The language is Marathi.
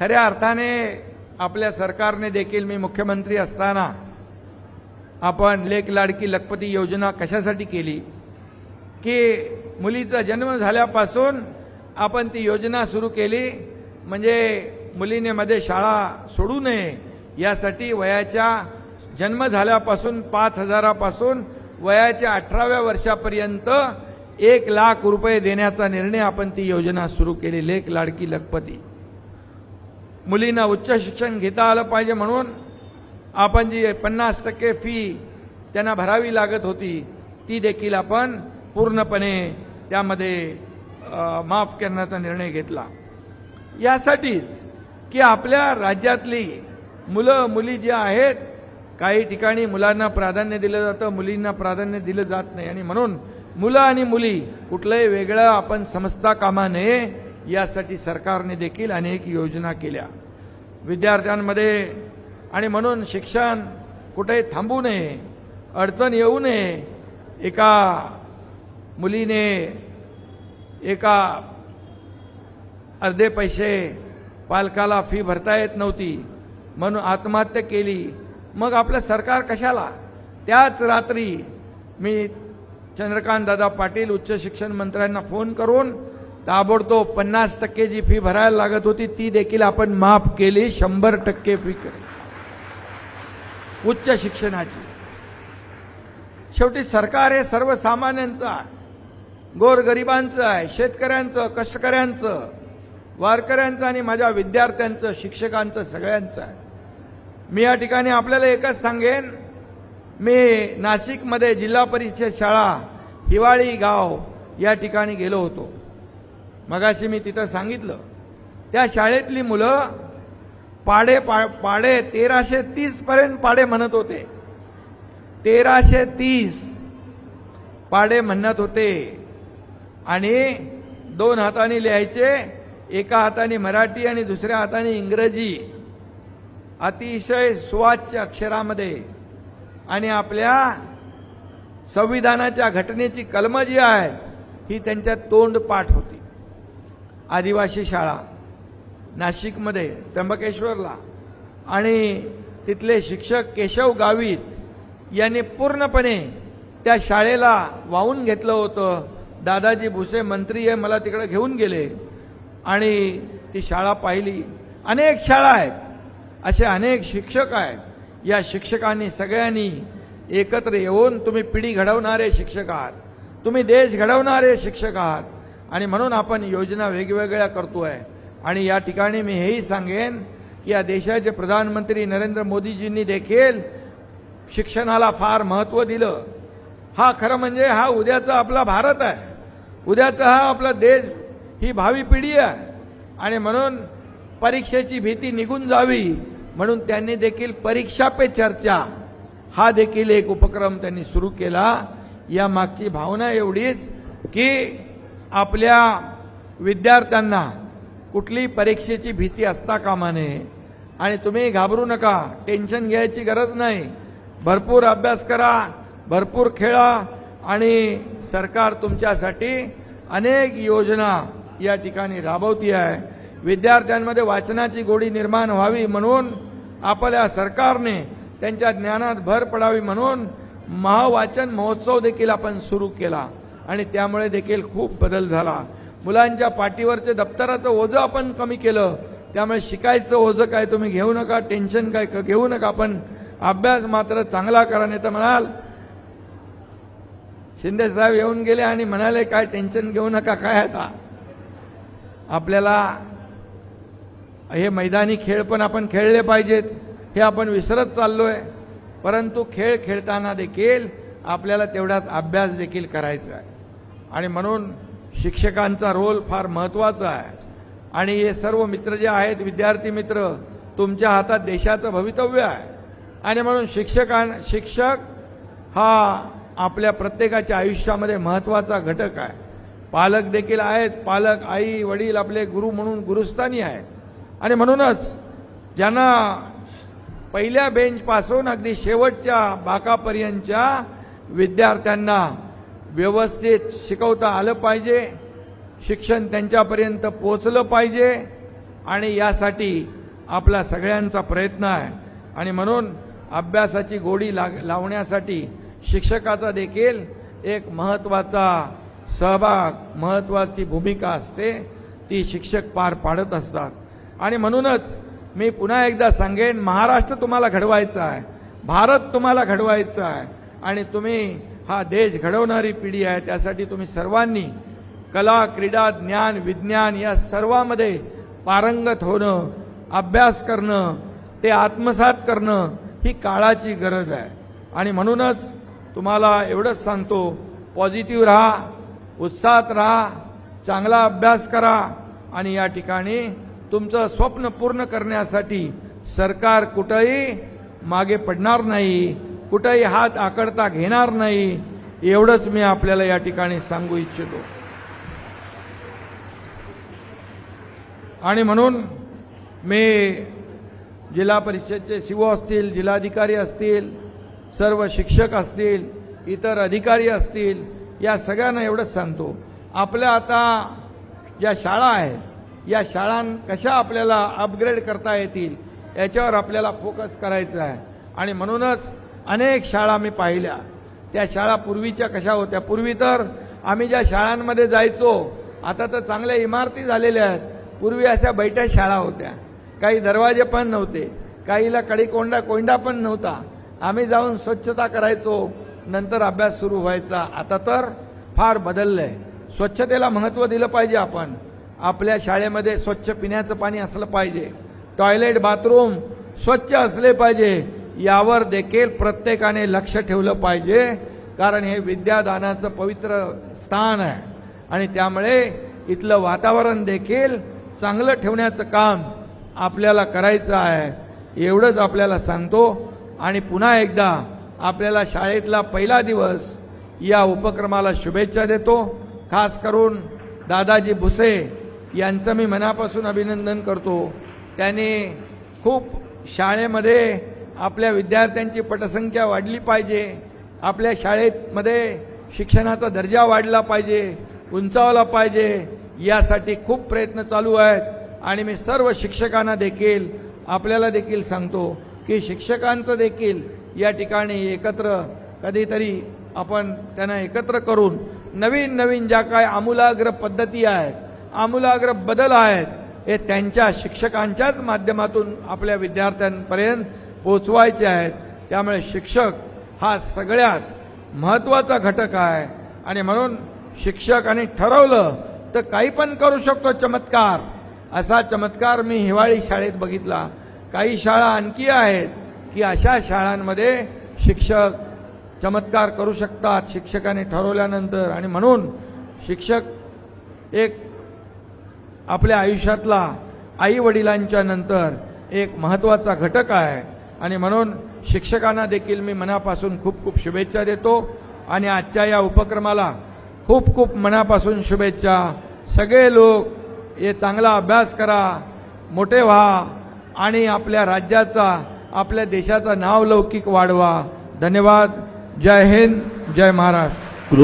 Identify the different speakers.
Speaker 1: खऱ्या अर्थाने आपल्या सरकारने देखील मी मुख्यमंत्री असताना आपण लेख लाडकी लखपती योजना कशासाठी केली? की मुलीचा जन्म झाल्यापासून आपण ती योजना सुरू केली म्हणजे मुलीने मध्ये शाळा सोडू नये यासाठी वयाच्या जन्म झाल्यापासून पाच हजारापासून वयाच्या अठराव्या वर्षापर्यंत एक लाख रुपये देण्याचा निर्णय आपण ती योजना सुरू केली लेख लाडकी लखपती. मुलींना उच्च शिक्षण घेता आलं पाहिजे म्हणून आपण जी पन्नास टक्के फी त्यांना भरावी लागत होती ती देखील आपण पूर्णपणे त्यामध्ये माफ करण्याचा निर्णय घेतला. यासाठीच की आपल्या राज्यातली मुलं मुली जी आहेत काही ठिकाणी मुलांना प्राधान्य दिलं जातं मुलींना प्राधान्य दिलं जात नाही. आणि म्हणून मुलं आणि मुली कुठलंही वेगळं आपण समजता कामा नये यासाठी सरकारने देखील अनेक योजना केल्या. विद्यार्थ्यांमध्ये आणि म्हणून शिक्षण कुठेही थांबू नये अडचण येऊ नये एका मुलीने एका अर्धे पैसे पालकाला फी भरता येत नव्हती म्हणून आत्महत्या केली. मग आपलं सरकार कशाला? त्याच रात्री मी चंद्रकांत दादा पाटील उच्च शिक्षण मंत्र्यांना फोन करून ताबडतोब पन्नास टक्के जी फी भरायला लागत होती ती देखील आपण माफ केली. शंभर टक्के फी केली उच्च शिक्षणाची. शेवटी सरकार हे सर्वसामान्यांचं आहे. गोरगरिबांचं आहे शेतकऱ्यांचं कष्टकऱ्यांचं वारकऱ्यांचं आणि माझ्या विद्यार्थ्यांचं शिक्षकांचं सगळ्यांचं आहे. मी या ठिकाणी आपल्याला एकच सांगेन. मी नाशिकमध्ये जिल्हा परिषद शाळा हिवाळी गाव या ठिकाणी गेलो होतो. मगाशी मी तिथं सांगितलं त्या शाळेतली मुलं पाडे पा पाडे तेराशे तीसपर्यंत पाडे म्हणत होते. तेराशे तीस पाडे म्हणत होते. आणि दोन हाताने लिहायचे एका हाताने मराठी आणि दुसऱ्या हाताने इंग्रजी. अतिशय सुवाच्य अक्षरामध्ये. आणि आपल्या संविधानाच्या घटनेची कलमं जी आहेत ही त्यांच्या तोंडपाठ होती. आदिवासी शाळा नाशिकमध्ये त्र्यंबकेश्वरला. आणि तिथले शिक्षक केशव गावित यांनी पूर्णपणे त्या शाळेला वाहून घेतलं होतं. दादाजी भुसे मंत्री हे मला तिकडे घेऊन गेले. आणि ती शाळा पाहिली. अनेक शाळा आहेत. असे अनेक शिक्षक आहेत. या शिक्षकांनी सगळ्यांनी एकत्र येऊन तुम्ही पिढी घडवणारे शिक्षक आहात. तुम्ही देश घडवणारे शिक्षक आहात. आणि म्हणून आपण योजना वेगवेगळ्या करतोय. आणि या ठिकाणी मी हेही सांगेन की या देशाचे प्रधानमंत्री नरेंद्र मोदीजींनी देखील शिक्षणाला फार महत्त्व दिलं. हा खरं म्हणजे हा उद्याचा आपला भारत आहे. उद्याचा हा आपला देश ही भावी पिढी आहे. आणि म्हणून परीक्षेची भीती निघून जावी म्हणून त्यांनी देखील परीक्षा पे चर्चा. हा देखील एक उपक्रम त्यांनी सुरू केला. या मागची भावना एवढीच की आपल्या विद्यार्थ्यांना कुठली परीक्षेची भीती असता कामा नये आणि तुम्ही घाबरू नका टेन्शन घ्यायची गरज नाही. भरपूर अभ्यास करा भरपूर खेळा आणि सरकार तुमच्यासाठी अनेक योजना या ठिकाणी राबवती आहे. विद्यार्थ्यांमध्ये वाचनाची गोडी निर्माण व्हावी म्हणून आपल्या सरकारने त्यांच्या ज्ञानात भर पडावी म्हणून महावाचन महोत्सव देखील आपण सुरू केला. आणि त्यामुळे देखील खूप बदल झाला. मुलांच्या पाठीवरचे दप्तराचं ओझं आपण कमी केलं. त्यामुळे शिकायचं ओझं काय तुम्ही घेऊ नका टेन्शन काय क- घेऊ नका पण अभ्यास मात्र चांगला करा नाही तर म्हणाल. शिंदे साहेब येऊन गेले आणि म्हणाले काय टेन्शन घेऊ नका काय आता? आपल्याला हे मैदानी खेळ पण आपण खेळले पाहिजेत. हे आपण विसरत चाललोय. परंतु खेळ खेळताना देखील आपल्याला तेवढाच अभ्यास देखील करायचा आहे. आणि म्हणून शिक्षकांचा रोल फार महत्त्वाचा आहे. आणि हे सर्व मित्र जे आहेत विद्यार्थी मित्र तुमच्या हातात देशाचं भवितव्य आहे. आणि म्हणून शिक्षकां शिक्षक हा आपल्या प्रत्येकाच्या आयुष्यामध्ये महत्त्वाचा घटक आहे. पालक देखील आहेत. पालक आई वडील आपले गुरु म्हणून गुरुस्थानी आहेत. आणि म्हणूनच ज्यांना पहिल्या बेंचपासून अगदी शेवटच्या बाकापर्यंतच्या विद्यार्थ्यांना व्यवस्थित शिकवता आलं पाहिजे. शिक्षण त्यांच्यापर्यंत पोचलं पाहिजे. आणि यासाठी आपला सगळ्यांचा प्रयत्न आहे. आणि म्हणून अभ्यासाची गोडी लाग लावण्यासाठी शिक्षकाचा देखील एक महत्त्वाचा सहभाग महत्त्वाची भूमिका असते. ती शिक्षक पार पाडत असतात. आणि म्हणूनच मी पुन्हा एकदा सांगेन महाराष्ट्र तुम्हाला घडवायचा आहे. भारत तुम्हाला घडवायचा आहे. आणि तुम्ही हा देश घडवणारी पिढी आहे. त्यासाठी तुम्ही सर्वांनी कला क्रीडा ज्ञान विज्ञान या सर्वामध्ये पारंगत होणं अभ्यास करणं ते आत्मसात करणं ही काळाची गरज आहे. आणि म्हणूनच तुम्हाला एवढंच सांगतो पॉझिटिव्ह राहा उत्साहात राहा चांगला अभ्यास करा आणि या ठिकाणी तुमचं स्वप्न पूर्ण करण्यासाठी सरकार कुठंही मागे पडणार नाही. कुठंही हात आकडता घेणार नाही एवढंच मी आपल्याला या ठिकाणी सांगू इच्छितो. आणि म्हणून मी जिल्हा परिषदचे शिव असतील जिल्हाधिकारी असतील सर्व शिक्षक असतील इतर अधिकारी असतील या सगळ्यांना एवढंच सांगतो. आपल्या आता ज्या शाळा आहेत या शाळां कशा आपल्याला अपग्रेड करता येतील याच्यावर आपल्याला फोकस करायचा आहे. आणि म्हणूनच अनेक शाळा मी पाहिल्या. त्या शाळा पूर्वीच्या कशा होत्या? पूर्वी तर आम्ही ज्या शाळांमध्ये जायचो आता तर चांगल्या इमारती झालेल्या आहेत. पूर्वी अशा बैठ्या शाळा होत्या. काही दरवाजे पण नव्हते. काहीला कडी कोंडा कोंडा पण नव्हता. आम्ही जाऊन स्वच्छता करायचो. नंतर अभ्यास सुरू व्हायचा. आता तर फार बदललं आहे स्वच्छतेला महत्त्व दिलं पाहिजे आपण. आपल्या शाळेमध्ये स्वच्छ पिण्याचं पाणी असलं पाहिजे. टॉयलेट बाथरूम स्वच्छ असले पाहिजे. यावर देखील प्रत्येकाने लक्ष ठेवलं पाहिजे कारण हे विद्यादानाचं पवित्र स्थान आहे. आणि त्यामुळे इथलं वातावरण देखील चांगलं ठेवण्याचं काम आपल्याला करायचं आहे एवढंच आपल्याला सांगतो. आणि पुन्हा एकदा आपल्याला शाळेतला पहिला दिवस या उपक्रमाला शुभेच्छा देतो. खास करून दादाजी भुसे यांचं मी मनापासून अभिनंदन करतो. त्यांनी खूप शाळेमध्ये आपल्या विद्यार्थ्यांची पटसंख्या वाढली पाहिजे. आपल्या शाळेमध्ये शिक्षणाचा दर्जा वाढला पाहिजे उंचावला पाहिजे यासाठी खूप प्रयत्न चालू आहेत. आणि मी सर्व शिक्षकांना देखील आपल्याला देखील सांगतो की शिक्षकांचं देखील या ठिकाणी एकत्र कधीतरी आपण त्यांना एकत्र करून नवीन नवीन ज्या काय आमूलाग्र पद्धती आहेत आमूलाग्र बदल आहेत हे त्यांच्या शिक्षकांच्याच माध्यमातून आपल्या विद्यार्थ्यांपर्यंत पोचवायचे आहेत. त्यामुळे शिक्षक हा सगळ्यात महत्त्वाचा घटक आहे. आणि म्हणून शिक्षकांनी ठरवलं तर काही पण करू शकतो चमत्कार. असा चमत्कार मी हिवाळी शाळेत बघितला. काही शाळा आणखी आहेत की अशा शाळांमध्ये शिक्षक चमत्कार करू शकतात शिक्षकाने ठरवल्यानंतर. आणि म्हणून शिक्षक एक आपल्या आयुष्यातला आई वडिलांच्या नंतर एक महत्त्वाचा घटक आहे. आणि म्हणून शिक्षकांना देखील मी मनापासून खूप खूप शुभेच्छा देतो. आणि आजच्या या उपक्रमाला खूप खूप मनापासून शुभेच्छा. सगळे लोक हे चांगला अभ्यास करा मोठे व्हा आणि आपल्या राज्याचा आपल्या देशाचा नाव लौकिक वाढवा. धन्यवाद. जय हिंद जय महाराष्ट्र.